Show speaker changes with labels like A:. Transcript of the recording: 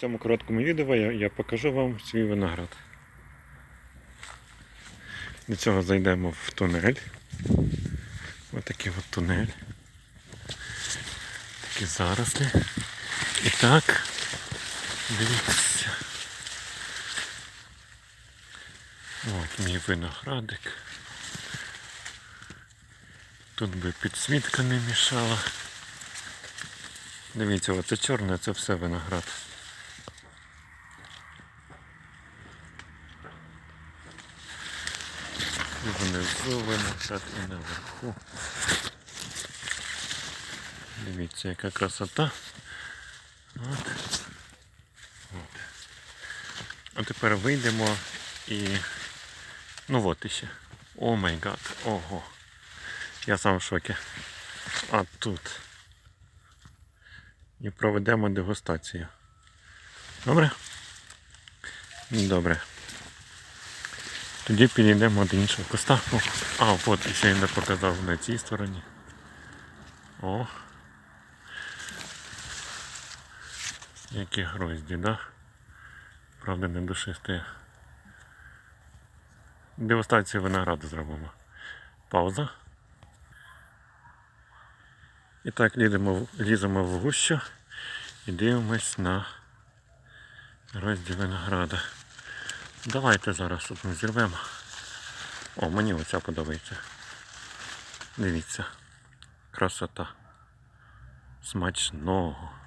A: В цьому короткому відео я, я покажу вам свій виноград. До цього зайдемо в тунель. Ось такий от тунель. Такі зарослі. І так, дивіться. От мій виноградик. Тут би підсвітка не мішала. Дивіться, оце чорне, це все виноград. І внизу виноград і наверху. Дивіться, яка красота. От. От. А тепер вийдемо і. Ну от іще. О май гад. Ого. Я сам в шокі. А тут. І проведемо дегустацію. Добре? Добре. Тоді підійдемо до іншого куста. О, а, от ще й не показав на цій стороні. О. Які грозді, да? Правда, не душисті. Дегустацію винограду зробимо. Пауза. І так ліземо, ліземо в гущу і дивимось на грозді винограда. Давайте зараз одну зірвемо. О, мені оця подобається. Дивіться. Красота. Смачного.